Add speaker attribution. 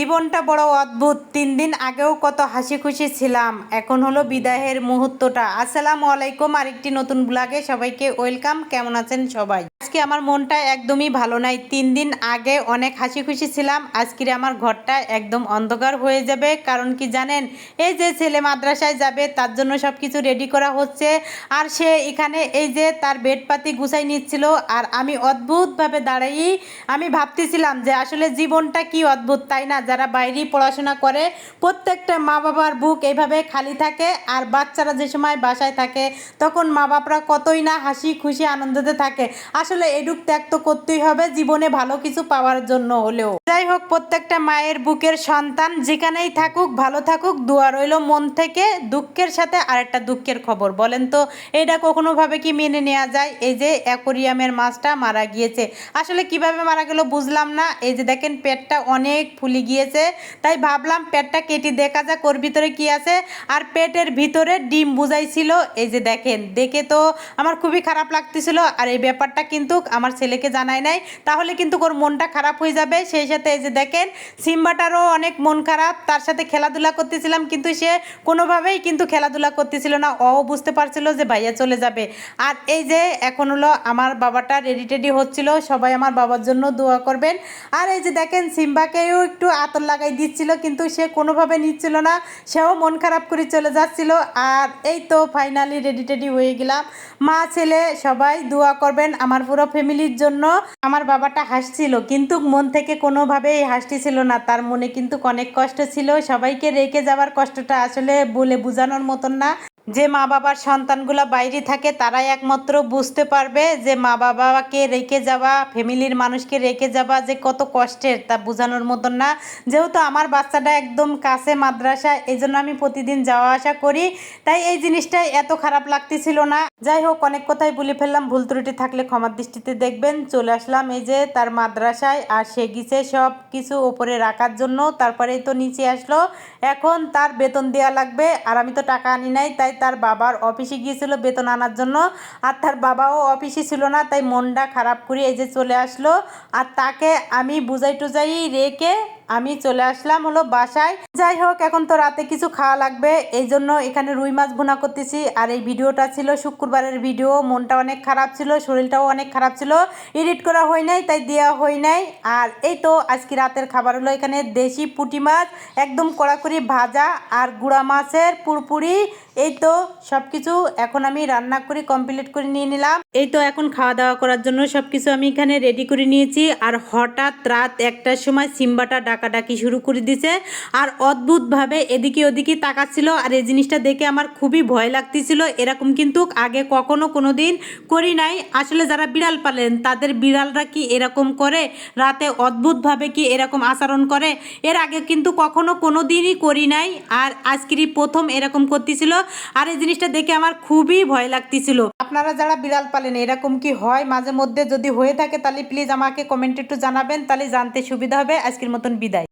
Speaker 1: জীবনটা বড় অদ্ভুত। তিন দিন আগেও কত হাসি খুশি ছিলাম। এখন হলো বিদায়ের মুহূর্তটা। আসসালামু আলাইকুম আরেকটি নতুন ব্লগে সবাইকে ওয়েলকাম। কেমন আছেন সবাই? আজকে আমার মনটা একদমই ভালো নাই। তিন দিন আগে অনেক হাসি খুশি ছিলাম। আজকে আমার ঘরটা একদম অন্ধকার হয়ে যাবে। কারণ কি জানেন? এই যে ছেলে মাদ্রাসায় যাবে, তার জন্য সব কিছু রেডি করা হচ্ছে। আর সে এখানে এই যে তার বেডপাতি গুছাই নিচ্ছিল। আর আমি অদ্ভুতভাবে দাঁড়াই। আমি ভাবতেছিলাম যে আসলে জীবনটা কি অদ্ভুত, তাই না? যারা বাইরেই পড়াশোনা করে, প্রত্যেকটা মা বাবার বুক এইভাবে খালি থাকে। আর বাচ্চারা যে সময় বাসায় থাকে, তখন মা বাপরা কতই না হাসি খুশি আনন্দতে থাকে। আসলে এডুক ত্যাগ তো করতেই হবে, জীবনে ভালো কিছু পাওয়ার জন্য হলেও। যাই হোক, প্রত্যেকটা মায়ের বুকের সন্তান যেখানেই থাকুক, ভালো থাকুক, দোয়া রইল মন থেকে, দুঃখের সাথে আরেকটা দুঃখের খবর। বলেন তো, এটা কখনো ভাবে কি মেনে নেওয়া যায়? এই যে অ্যাকোরিয়ামের মাছটা মারা গিয়েছে। আসলে কীভাবে মারা গেল বুঝলাম না। এই যে দেখেন, পেটটা অনেক ফুলে গিয়েছে। তাই ভাবলাম, পেটটা কেটে দেখা যাক, ওর ভিতরে কি আছে। আর পেটের ভিতরে ডিম বুঝাইছিল। এই যে দেখেন, দেখে তো আমার খুবই খারাপ লাগতেছিল। আর এই ব্যাপারটা কিন্তু আমার ছেলেকে জানায় নাই, তাহলে কিন্তু ওর মনটা খারাপ হয়ে যাবে। সেই সাথে এই যে দেখেন, সিম্বাটারও অনেক মন খারাপ, তার সাথে খেলাধুলা করতেছিলাম, কিন্তু সে কোনোভাবেই কিন্তু খেলাধুলা করতেছিল না। ও বুঝতে পারছিল যে ভাইয়া চলে যাবে। আর এই যে এখন হলো আমার বাবাটা রেডি টেডি হচ্ছিল, সবাই আমার বাবার জন্য দোয়া করবেন। আর এই যে দেখেন, সিম্বাকেও একটু আতর লাগাই দিচ্ছিল, কিন্তু সে কোনোভাবে নিচ্ছিল না, সেও মন খারাপ করে চলে যাচ্ছিল। আর এই তো ফাইনালি রেডি টেডি হয়ে গেলাম। মা, ছেলে সবাই দোয়া করবেন, আমার পুরো ফ্যামিলির জন্য আমার বাবাটা হাসছিল, কিন্তু মন থেকে কোনোভাবেই হাসটি ছিল না। তার মনে কিন্তু অনেক কষ্ট ছিল। সবাইকে রেখে যাওয়ার কষ্টটা আসলে বলে বোঝানোর মতন না। যে মা বাবার সন্তানগুলো বাইরে থাকে, তারাই একমাত্র বুঝতে পারবে যে মা বাবাকে রেখে যাওয়া, ফ্যামিলির মানুষকে রেখে যাওয়া যে কত কষ্টের তা বোঝানোর মতন না। যেহেতু আমার বাচ্চাটা একদম কাছে মাদ্রাসা এই জন্য আমি প্রতিদিন যাওয়া আসা করি। তাই এই জিনিসটাই এত খারাপ লাগতেছিল না। যাই হোক, অনেক কথাই বলে ফেললাম। ভুল ত্রুটি থাকলে ক্ষমার দৃষ্টিতে দেখবেন। চলে আসলাম এই যে তার মাদ্রাসায়, আর সে গিয়েছে সব কিছু ওপরে রাখার জন্য। তারপরেই তো নিচে আসলো। এখন তার বেতন দেওয়া লাগবে, আর আমি তো টাকা আনি নাই, তাই তার বাবার অফিসে গিয়েছিল বেতন আনার জন্য, আর তার বাবাও অফিসে ছিল না, তাই মনটা খারাপ করে এই যে চলে আসলো। আর তাকে আমি বুঝাই টুজাই রেখে আমি চলে আসলাম হলো বাসায়। যাই হোক, এখন তো রাতে কিছু খাওয়া লাগবে। এই জন্য এখানে রুই মাছ ভুনা করতেছি। আর এই ভিডিওটা ছিল শুক্রবারের ভিডিও। মনটা অনেক খারাপ ছিল, শরীরটাও অনেক খারাপ ছিল। এডিট করা হয় নাই, তাই দেওয়া হয় নাই। আর এই তো আজকে রাতের খাবার হলো এখানে দেশি পুঁটি মাছ, একদম কড়াকড়ি ভাজা আর গুঁড়া মাছের পুরপুরি। এই তো সব কিছু এখন আমি রান্না করে কমপ্লিট করে নিয়ে নিলাম। এই তো এখন খাওয়া দাওয়া করার জন্য সব কিছু আমি এখানে রেডি করে নিয়েছি। আর হঠাৎ রাত একটার সময় সিম্বাটা ডাকাডাকি শুরু করে দিছে। আর অদ্ভুতভাবে এদিকে ওদিকে তাকাচ্ছিল আর এই জিনিসটা দেখে আমার খুবই ভয় লাগতেছিল। এরকম কিন্তু আগে কখনো কোনো দিন করি নাই। আসলে যারা বিড়াল পালেন, তাদের বিড়ালরা কি এরকম করে? রাতে অদ্ভুতভাবে কি এরকম আচরণ করে? এর আগে কিন্তু কখনো কোনো দিনই করি নাই আর আজকেরই প্রথম এরকম করতেছিল। আর এই জিনিসটা দেখে আমার খুবই ভয় লাগতেছিল। আপনারা যারা বিড়াল পালেন, এরকম কি হয়? মাঝে মধ্যে যদি হয়ে থাকে, তাহলে প্লিজ আমাকে কমেন্টে একটু জানাবেন। তাহলে জানতে সুবিধা হবে। আজকের মতন বিদায়।